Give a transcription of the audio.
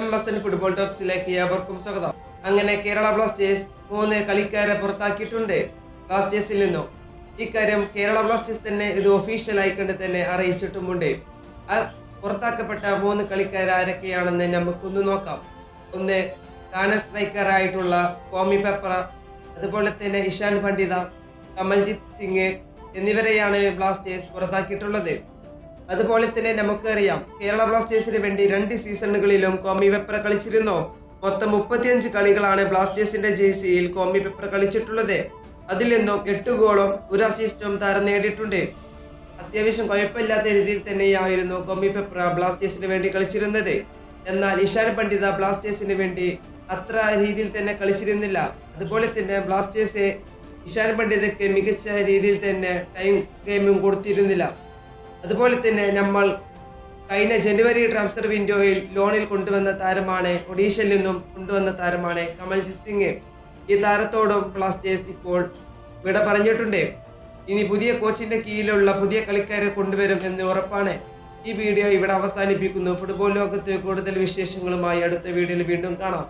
M S N football ടോക്സിലേക്ക് ഏവർക്കും സ്വാഗതം. അങ്ങനെ കേരള ബ്ലാസ്റ്റേഴ്സ് മൂന്ന് കളിക്കാരെ പുറത്താക്കിയിട്ടുണ്ട്. ബ്ലാസ്റ്റേഴ്സിൽ നിന്നും ഇക്കാര്യം കേരള ബ്ലാസ്റ്റേഴ്സ് തന്നെ ഇത് ഒഫീഷ്യലായി കണ്ട് തന്നെ അറിയിച്ചിട്ടുമുണ്ട്. പുറത്താക്കപ്പെട്ട മൂന്ന് കളിക്കാർ ആരൊക്കെയാണെന്ന് നമുക്കൊന്ന് നോക്കാം. ഒന്ന് കാന സ്ട്രൈക്കറായിട്ടുള്ള കോമി പെപ്പറ അതുപോലെ തന്നെ ഇഷാൻ പണ്ഡിത കമൽജിത് സിംഗ് എന്നിവരെയാണ് ബ്ലാസ്റ്റേഴ്സ് പുറത്താക്കിയിട്ടുള്ളത്. അതുപോലെ തന്നെ നമുക്കറിയാം കേരള ബ്ലാസ്റ്റേഴ്സിന് വേണ്ടി രണ്ട് സീസണുകളിലും കോമി പെപ്പർ കളിച്ചിരുന്നു. മൊത്തം മുപ്പത്തിയഞ്ച് കളികളാണ് ബ്ലാസ്റ്റേഴ്സിന്റെ ജേഴ്സിയിൽ കോമി പെപ്പർ കളിച്ചിട്ടുള്ളത്. അതിൽ നിന്നും എട്ട് ഗോളും ഒരു അസിസ്റ്റും താരം നേടിയിട്ടുണ്ട്. അത്യാവശ്യം കുഴപ്പമില്ലാത്ത രീതിയിൽ തന്നെയായിരുന്നു കോമി പെപ്ര ബ്ലാസ്റ്റേഴ്സിന് വേണ്ടി കളിച്ചിരുന്നത്. എന്നാൽ ഇഷാൻ പണ്ഡിത ബ്ലാസ്റ്റേഴ്സിന് വേണ്ടി അത്ര രീതിയിൽ തന്നെ കളിച്ചിരുന്നില്ല. അതുപോലെ തന്നെ ബ്ലാസ്റ്റേഴ്സ് ഇഷാൻ പണ്ഡിതയ്ക്ക് മികച്ച രീതിയിൽ തന്നെ ടൈം ഗെയിമും കൊടുത്തിരുന്നില്ല. അതുപോലെ തന്നെ നമ്മൾ കഴിഞ്ഞ ജനുവരി ട്രാൻസ്ഫർ വിൻഡോയിൽ ലോണിൽ കൊണ്ടുവന്ന താരമാണ് ഒഡീഷയിൽ നിന്നും കൊണ്ടുവന്ന താരമാണ് കമൽജിത് സിംഗ്. ഈ താരത്തോടും ബ്ലാസ്റ്റേഴ്സ് ഇപ്പോൾ വിട പറഞ്ഞിട്ടുണ്ട്. ഇനി പുതിയ കോച്ചിന്റെ കീഴിലുള്ള പുതിയ കളിക്കാരെ കൊണ്ടുവരും എന്ന് ഉറപ്പാണ്. ഈ വീഡിയോ ഇവിടെ അവസാനിപ്പിക്കുന്നു. ഫുട്ബോൾ ലോകത്ത് കൂടുതൽ വിശേഷങ്ങളുമായി അടുത്ത വീഡിയോയിൽ വീണ്ടും കാണാം.